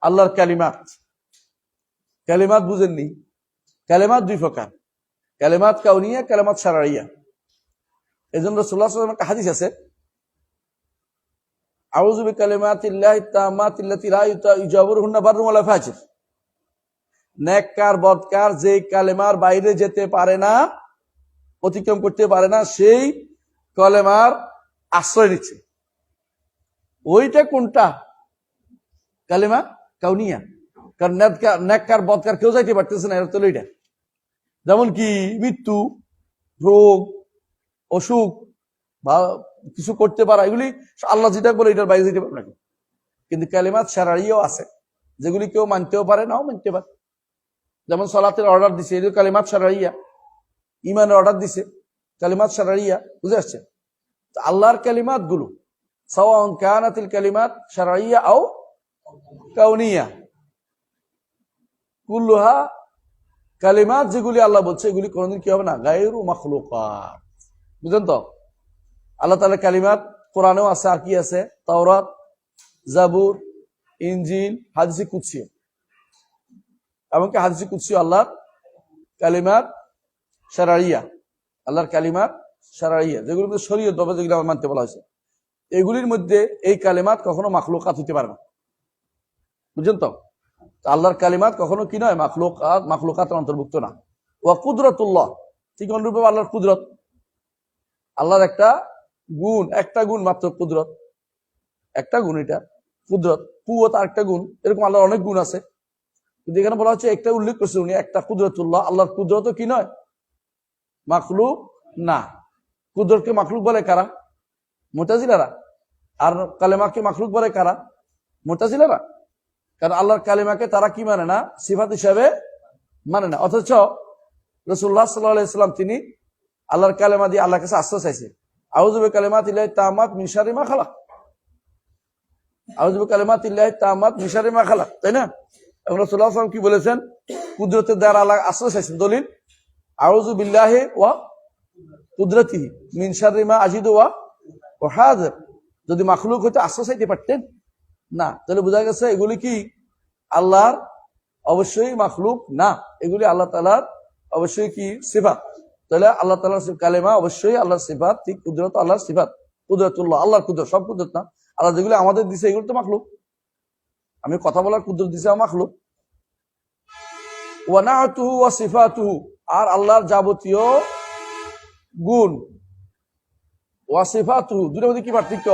আল্লাহর কালিমাত। কালিমাত বুঝেননি। কালেমাত দুই প্রকার। কালেমাত কাউনিয়া, কালেমাত সারাইয়া। এই জন্য রসুল্লাহ একটা হাদিস আছে। আউযু বিকালিমাতিল্লাহি তাম্মাতিল্লাতি লা ইউজাবিরুহুন্না বাররুন ওয়ালা ফাজির। নেককার, বদকার যে কালেমার বাইরে যেতে পারে না, অতিক্রম করতে পারে না, সেই কলেমার আশ্রয় নিচ্ছে। ওইটা কোনটা? কালেমা? কাউনিয়া। কারণ নেককার বদকার কেউ যাইতে পারতেছে না, এর তো ওইটা যেমন কি মৃত্যু, রোগ, অসুখ, বা কিছু করতে পারা, এগুলি আল্লাহ যেটা বলে এটার বাইরে যেতে পারে না কিন্তু কালেমাত সারাইও আছে, যেগুলি কেউ মানতেও পারে নাও মানতে পারে। যেমন সলাতের অর্ডার দিছে এগুলো কালিমাত সারাইয়া ইমানের অর্ডার দিছে, কালিমাত সারাইয়া, বুঝে আসছে? আল্লাহর কালিমাতগুলো সাওয়াউন কানাতিল কালিমাত সারাইয়া আও কাউনিয়া। কুল্লুহা কালিমাত যেগুলি আল্লাহ বলছে, এগুলি কোনোদিন কি হবে না? গায়েরু মাখলুকাত। বুঝলেন তো? আল্লাহ তাআলা কালিমাত কোরআনেও আছে আর কি আছে, তাওরাত, জাবুর, ইনজিল, হাদিসি কুৎসিও এমনকি হাদিসি কুৎসিও আল্লাহর কালিমাত সারাইয়া আল্লাহর কালিমাত সারাইয়া মধ্যে শরীয় দবে যেগুলো আমার মানতে বলা হয়েছে। এগুলির মধ্যে এই কালিমাত কখনো মাখলুকাত হতে পারে না। বুঝলেন তো? আল্লাহর কালিমাত কখনো কি নয়, মাখলুকাত, মাখলুকাতের অন্তর্ভুক্ত না। ওয়া কুদরতুল্লাহ, ঠিক অনুরূপে আল্লাহর কুদরত। আল্লাহর একটা গুণ একটা গুণ মাত্র কুদরত। একটা গুণ এটা, কুদরত কুয়ত আর একটা গুণ, এরকম আল্লাহর অনেক গুণ আছে। কিন্তু এখানে বলা হচ্ছে, একটা উল্লেখ করছে উনি, একটা কুদরতুল্লাহ, আল্লাহর কুদরত কি নয়? মাখলুক না। কুদরতকে মাখলুক বলে কারা? মোটাজিলারা আর কালেমাকে মাখলুক বলে কারা? মোটাজিলারা কারণ আল্লাহর কালেমাকে তারা কি মানে না? সিফাত হিসাবে মানে না। অথচ রসুল্লাহ সাল্লাহাম তিনি আল্লাহর কালেমা দিয়ে আল্লাহর কাছে আশ্রয় চাইছে। আউজুবে কালেমা ইল্লাহ তামাত মিশারি মা খালা আউজুবে কালেমা ইল্লাহ তামাত মিশারি মা খালা তাই না? এবং রসুল্লাহ আসলাম কি বলেছেন? কুদরতের দ্বারা আল্লাহ আশ্রয় চাইছেন। দলিল আউজু বিল্লাহে ওয়া কুদরতি মিনসারি মা আজিদ ওয়া ও হাজার যদি মাখলুক হইতে আশ্রয় চাইতে পারতেন? না। তাহলে বোঝা গেছে এগুলি কি আল্লাহর অবশ্যই মাখলুক না। এগুলি আল্লাহ তালার অবশ্যই কি সিফাত? তাহলে আল্লাহ তালার কালেমা অবশ্যই আল্লাহর সিফাত, ঠিক কুদরত আল্লাহর সিফাত। কুদরতুল্লাহ, আল্লাহর কুদরত, সব কুদরত না। আল্লাহ যেগুলি আমাদের দিছে, এগুলো তো মাখলুক। আমি কথা বলার কুদরত দিছে মাখলুক। ওয়ানাতুহু ওয়া সিফাতুহু, আর আল্লাহর যাবতীয় গুণ। ওয়া সিফাতুহু দুটোর মধ্যে কি পার্থক্য?